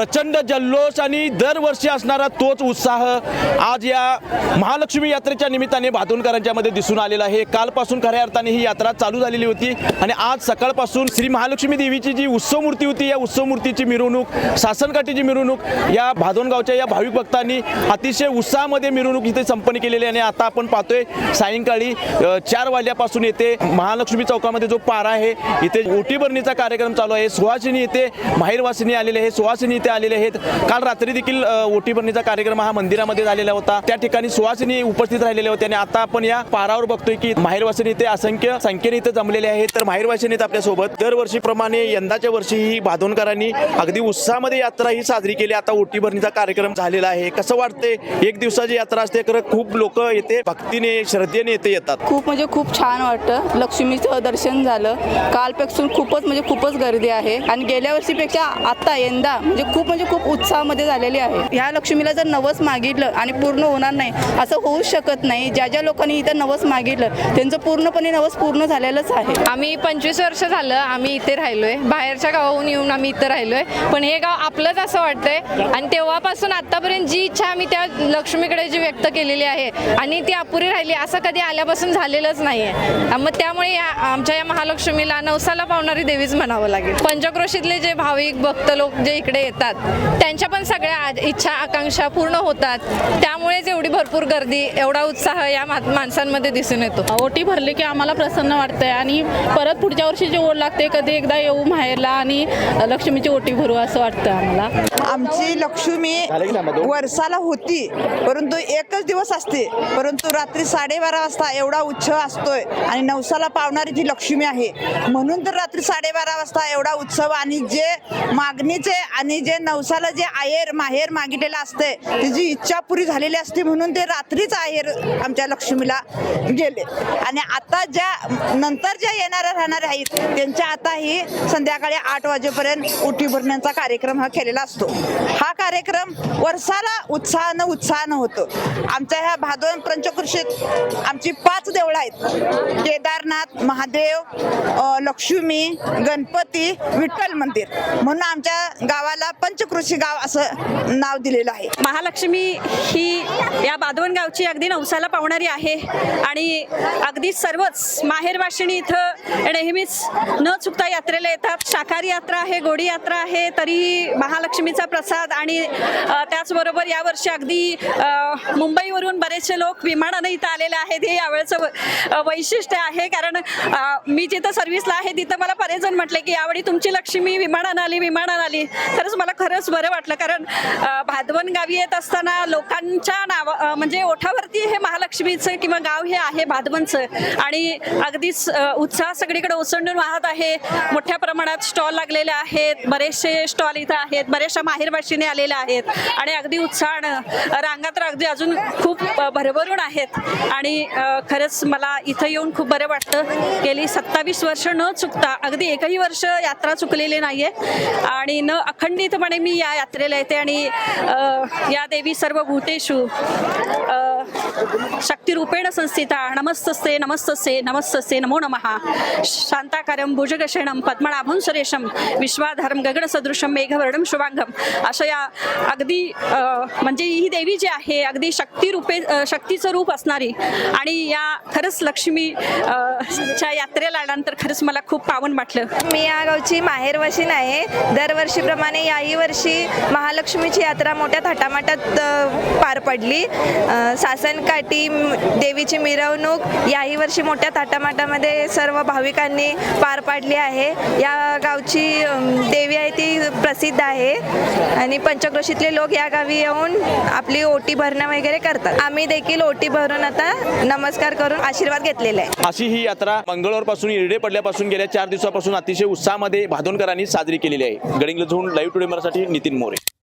प्रचंड जल्लोष आणि दरवर्षी असणारा तोच उत्साह आज या महालक्ष्मी यात्रेच्या निमित्ताने भातुनकरांच्या मध्ये दिसून आलेला आहे. कालपासून खऱ्या अर्थाने ही यात्रा चालू झालेली होती आणि आज सकाळपासून श्री महालक्ष्मी देवीची जी उत्सव मूर्ती होती या उत्सव मूर्तीची मिरवणूक सासनकाठीची मिरवणूक या भादोनगावच्या या भाविक भक्तांनी अतिशय उत्साहामध्ये मिरवणूक इथे संपन्न केलेली आहे. आणि आता आपण पाहतोय सायंकाळी चार वाजल्यापासून येथे महालक्ष्मी चौकामध्ये जो पारा आहे इथे ओटी भरणीचा कार्यक्रम चालू आहे. सुहासिनी येथे माहेरवासिनी आलेले आहे सुहासिनी इथे आलेले आहेत. काल रात्री देखील ओटीभरणीचा ओटी कार्यक्रम हा मंदिरामध्ये झालेला होता. त्या ठिकाणी सुवासिनी उपस्थित राहिलेल्या होत्या आणि आता आपण या पारावर बघतोय की माहेरवासिनी इथे असंख्य संख्येने इथे जमलेले आहेत. तर माहेरवासिनी आहेत आपल्यासोबत दरवर्षीप्रमाणे यंदाच्या वर्षी ही भादोनकरांनी अगदी उत्साहामध्ये यात्रा ही साजरी केली. आता ओटीभरणीचा कार्यक्रम झालेला आहे. कसं वाटते एक दिवसाची यात्रा असते खरं खूप लोक येते भक्तीने श्रद्धेने येते येतात. खूप म्हणजे खूप छान वाटतं. लक्ष्मीचं दर्शन झालं. कालपेक्षा खूपच म्हणजे खूपच गर्दी आहे. आणि गेल्या वर्षीपेक्षा आता यंदा म्हणजे खूप खूप म्हणजे खूप उत्साहामध्ये झालेली आहे. ह्या लक्ष्मीला जर नवस मागितलं आणि पूर्ण होणार नाही असं होऊच शकत नाही. ज्या ज्या लोकांनी इथं नवस मागितलं त्यांचं पूर्णपणे नवस पूर्ण झालेलंच आहे. आम्ही पंचवीस वर्ष झालं आम्ही इथे राहिलोय. बाहेरच्या गावाहून येऊन आम्ही इथं राहिलोय. पण हे गाव आपलंच असं वाटतंय. आणि तेव्हापासून आतापर्यंत जी इच्छा आम्ही त्या लक्ष्मीकडे जी व्यक्त केलेली आहे आणि ती अपुरी राहिली असं कधी आल्यापासून झालेलंच नाही आहे मग त्यामुळे या आमच्या या महालक्ष्मीला नवसाला पावणारी देवीच म्हणावं लागेल. पंचक्रोशीतले जे भाविक भक्त लोक जे इकडे येतात त्यांच्या पण सगळ्या आज- इच्छा आकांक्षा पूर्ण होतात. त्यामुळेच एवढी भरपूर गर्दी एवढा उत्साह या मा- माणसांमध्ये दिसून येतो. ओटी भरली की आम्हाला प्रसन्न वाटतंय आणि परत पुढच्या वर्षीची ओढ लागते कधी एकदा येऊ माहेरला आणि लक्ष्मीची ओटी भरू असं वाटतं आम्हाला. आमची लक्ष्मी वर्षाला होती परंतु एकच दिवस असते. परंतु रात्री साडेबारा वाजता एवढा उत्सव असतोय आणि नवसाला पावणारी जी लक्ष्मी आहे म्हणून तर रात्री साडेबारा वाजता एवढा उत्सव आणि जे मागणीचे आणि जे म्हणजे नवसाला जे आहेर माहेर मागितलेलं असते त्याची इच्छा पुरी झालेली असते म्हणून ते रात्रीच आहेर आमच्या लक्ष्मीला गेले. आणि आता ज्या नंतर ज्या येणाऱ्या राहणाऱ्या आहेत त्यांच्या आता ही संध्याकाळी आठ वाजेपर्यंत उठी भरण्याचा कार्यक्रम हा केलेला असतो. हा कार्यक्रम वर्षाला उत्साहानं उत्साहानं होतो. आमच्या ह्या भादोन पंचकृषीत आमची पाच देवळं आहेत. केदारनाथ महादेव लक्ष्मी गणपती विठ्ठल मंदिर. म्हणून आमच्या गावाला पंचकृषी गाव असं नाव दिलेलं आहे. महालक्ष्मी ही या बादवण गावची अगदी नवसाला पावणारी आहे आणि अगदी सर्वच माहेरवाशिणी इथं नेहमीच न चुकता यात्रेला येतात. शाकाहारी यात्रा आहे गोडी यात्रा आहे तरीही महालक्ष्मीचा प्रसाद आणि त्याचबरोबर यावर्षी अगदी मुंबईवरून बरेचसे लोक विमानानं इथं आलेले आहेत. हे यावेळेचं वैशिष्ट्य आहे. कारण मी जिथं सर्व्हिसला आहे तिथं मला बरेच जण म्हटले की यावेळी तुमची लक्ष्मी विमानानं आली विमानानं आली. खरंच मला खरंच बरं वाटलं कारण भादवन गावी येत असताना लोकांच्या नाव म्हणजे ओठावरती हे महालक्ष्मीचं किंवा गाव हे आहे भादवनचं. आणि अगदीच उत्साह सगळीकडे ओसंडून वाहत आहे. मोठ्या प्रमाणात स्टॉल लागलेले आहेत. बरेचसे स्टॉल इथं आहेत. बऱ्याचशा माहेरवाशीने आलेल्या आहेत. आणि अगदी उत्साहानं रांगा तर अगदी अजून खूप भरभरून आहेत. आणि खरंच मला इथं येऊन खूप बरं वाटतं. गेली सत्तावीस वर्ष न चुकता अगदी एकही वर्ष यात्रा चुकलेली नाहीये. आणि न अखंडितपणे मी या यात्रेला येते आणि या देवी सर्व भूतेषु शक्तिरूपेण संस्थिता नमस्तस्ते नमस्तस्ते नमस्तस्ते नमो नमः। शान्ताकारं भुजगशयनं पद्मनाभं सुरेशं विश्वाधारं गगनसदृशं मेघवर्णं शुभांगम अशा या अगदी म्हणजे ही देवी जी आहे अगदी शक्तिरूपे शक्तीचं रूप असणारी आणि या खरंच लक्ष्मी च्या यात्रेला आल्यानंतर खरंच मला खूप पावन वाटलं. मी या गावची माहेरवाशीन आहे. दरवर्षीप्रमाणे याही वर्षी महालक्ष्मीची यात्रा मोठ्या थाटामाटात पार पडली. सासर सासनकाठी देवीची मिरवणूक याही वर्षी मोठ्या थाटामाटामध्ये सर्व भाविकांनी पार पाडली आहे. या गावची देवी आहे ती प्रसिद्ध आहे. आणि पंचक्रोशीतले लोक या गावी येऊन आपली ओटी भरणं वगैरे करतात. आम्ही देखील ओटी भरून आता नमस्कार करून आशीर्वाद घेतलेला आहे. अशी ही यात्रा मंगळवारपासून इरडे पडल्यापासून गेल्या चार दिवसापासून अतिशय उत्साहामध्ये भादोनकरांनी साजरी केलेली आहे. गडिंग लाईव्ह टुडे मराठी नितीन मोरे.